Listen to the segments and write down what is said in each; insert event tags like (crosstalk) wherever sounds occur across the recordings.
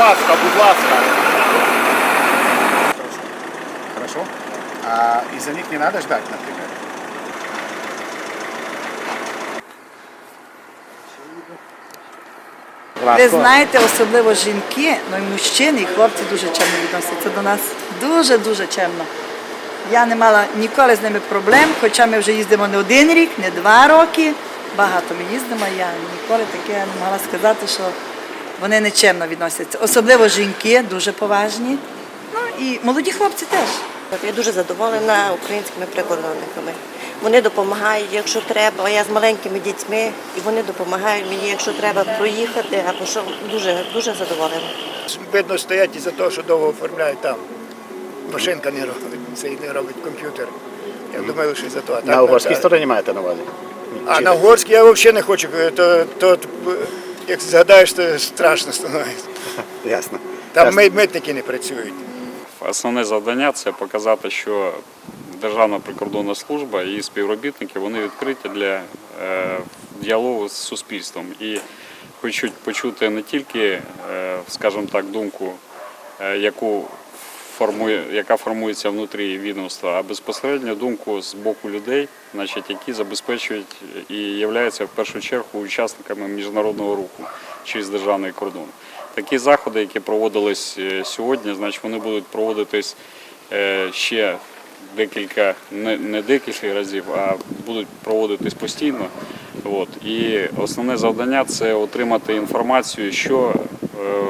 ласка. Хорошо. А и за них не надо ждать, например? Ви знаєте, особливо жінки, ну і мужчини, і хлопці дуже чемно відносяться до нас. Дуже-дуже чемно. Я не мала ніколи з ними проблем, хоча ми вже їздимо не один рік, не два роки. Багато ми їздимо, я ніколи таке не могла сказати, що вони нечемно відносяться. Особливо жінки, дуже поважні. Ну і молоді хлопці теж. Я дуже задоволена українськими прикордонниками. Вони допомагають, якщо треба. Я з маленькими дітьми, і вони допомагають мені, якщо треба проїхати, або що дуже дуже задоволена. Видно, стоять із-за того, що довго оформляють там. Машинка не робить, це не робить комп'ютер. Я думаю, що із-за того. А так, На угорській стороні маєте на увазі? А на угорській я взагалі не хочу. То, то, як згадаєш, то страшно становиться. (laughs) Ясно. Там Ясно. митники не працюють. Основне завдання це показати, що Державна прикордонна служба і співробітники вони відкриті для е, діалогу з суспільством і хочуть почути не тільки, е, скажімо так, думку, е, яку формує, яка формується внутрі відомства, а безпосередньо думку з боку людей, значить, які забезпечують і являються в першу чергу учасниками міжнародного руху через державний кордон. Такі заходи, які проводились е, сьогодні, значить, вони будуть проводитись е, ще декілька, не, декілька разів, а будуть проводитись постійно. От. І основне завдання це отримати інформацію, що е,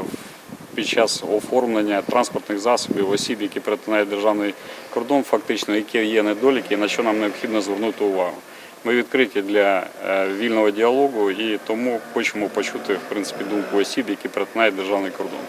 під час оформлення транспортних засобів осіб, які перетинають державний кордон, фактично, які є недоліки, на що нам необхідно звернути увагу. Ми відкриті для е, вільного діалогу і тому хочемо почути в принципі думку осіб, які перетинають державний кордон.